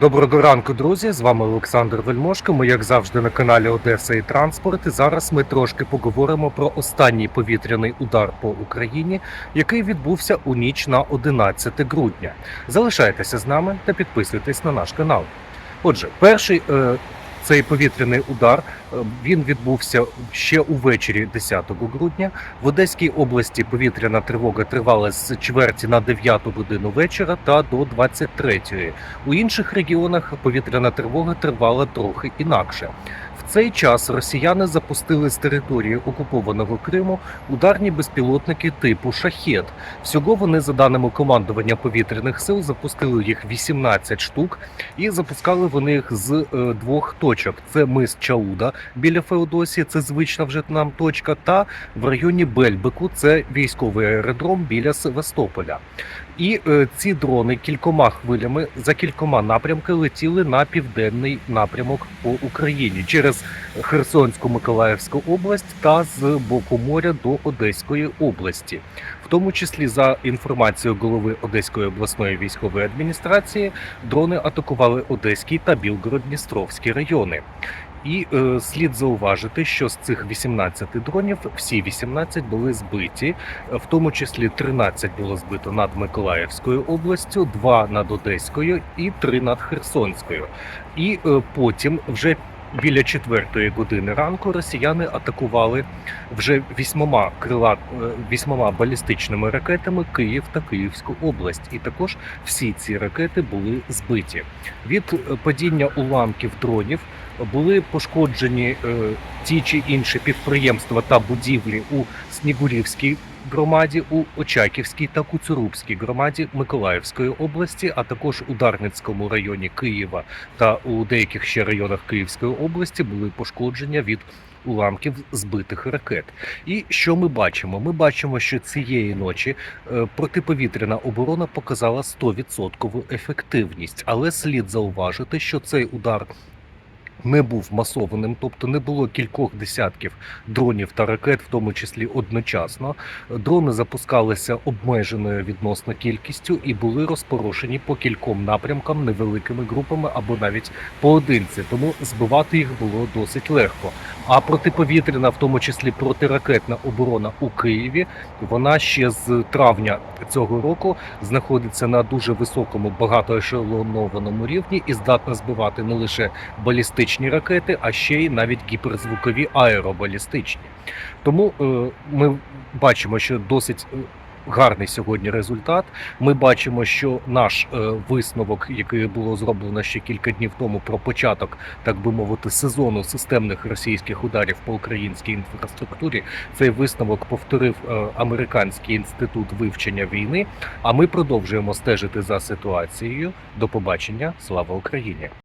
Доброго ранку, друзі! З вами Олександр Вельмошко. Ми, як завжди, на каналі Одеса і Транспорт. І зараз ми трошки поговоримо про останній повітряний удар по Україні, який відбувся у ніч на 11 грудня. Залишайтеся з нами та підписуйтесь на наш канал. Отже, перший е, цей повітряний удар е, він відбувся ще увечері 10 грудня. В Одеській області повітряна тривога тривала з чверті на 9 годину вечора та до 23. У інших регіонах повітряна тривога тривала трохи інакше. Цей час росіяни запустили з території окупованого Криму ударні безпілотники типу Шахет. Всього вони, за даними командування повітряних сил, запустили їх 18 штук, і запускали вони їх з е, двох точок: це мис Чауда біля Феодосії, це звична вже нам точка, та в районі Бельбеку, це військовий аеродром біля Севастополя. І е, ці дрони кількома хвилями за кількома напрямки летіли на південний напрямок по Україні через Херсонську Миколаївську область та з боку моря до Одеської області, в тому числі за інформацією голови Одеської обласної військової адміністрації, дрони атакували Одеський та Білгород-Дністровський райони. І е, слід зауважити, що з цих 18 дронів всі 18 були збиті, в тому числі 13 було збито над Миколаївською областю, 2 над Одеською і 3 над Херсонською. І е, потім вже. Біля четвертої години ранку росіяни атакували вже вісьмома крила е, вісьмома балістичними ракетами Київ та Київську область, і також всі ці ракети були збиті. Від е, падіння уламків дронів були пошкоджені е, ті чи інші підприємства та будівлі у Снігурівській громаді, у Очаківській та Куцурубській громаді Миколаївської області, а також у Дарницькому районі Києва та у деяких ще районах Київської області були пошкодження від уламків збитих ракет. І що ми бачимо? Ми бачимо, що цієї ночі е, протиповітряна оборона показала 100% ефективність, але слід зауважити, що цей удар. Не був масованим, тобто не було кількох десятків дронів та ракет, в тому числі одночасно. Дрони запускалися обмеженою відносно кількістю і були розпорошені по кільком напрямкам невеликими групами або навіть поодинці. Тому збивати їх було досить легко. А протиповітряна, в тому числі протиракетна оборона у Києві, вона ще з травня цього року знаходиться на дуже високому багатоешелонованому рівні і здатна збивати не лише балістичні ракети, а ще й навіть гіперзвукові аеробалістичні. Тому е, ми бачимо, що досить. е, Гарний сьогодні результат. Ми бачимо, що наш е, висновок, який було зроблено ще кілька днів тому, про початок, так би мовити, сезону системних російських ударів по українській інфраструктурі, цей висновок повторив е, американський інститут вивчення війни. А ми продовжуємо стежити за ситуацією. До побачення, слава Україні!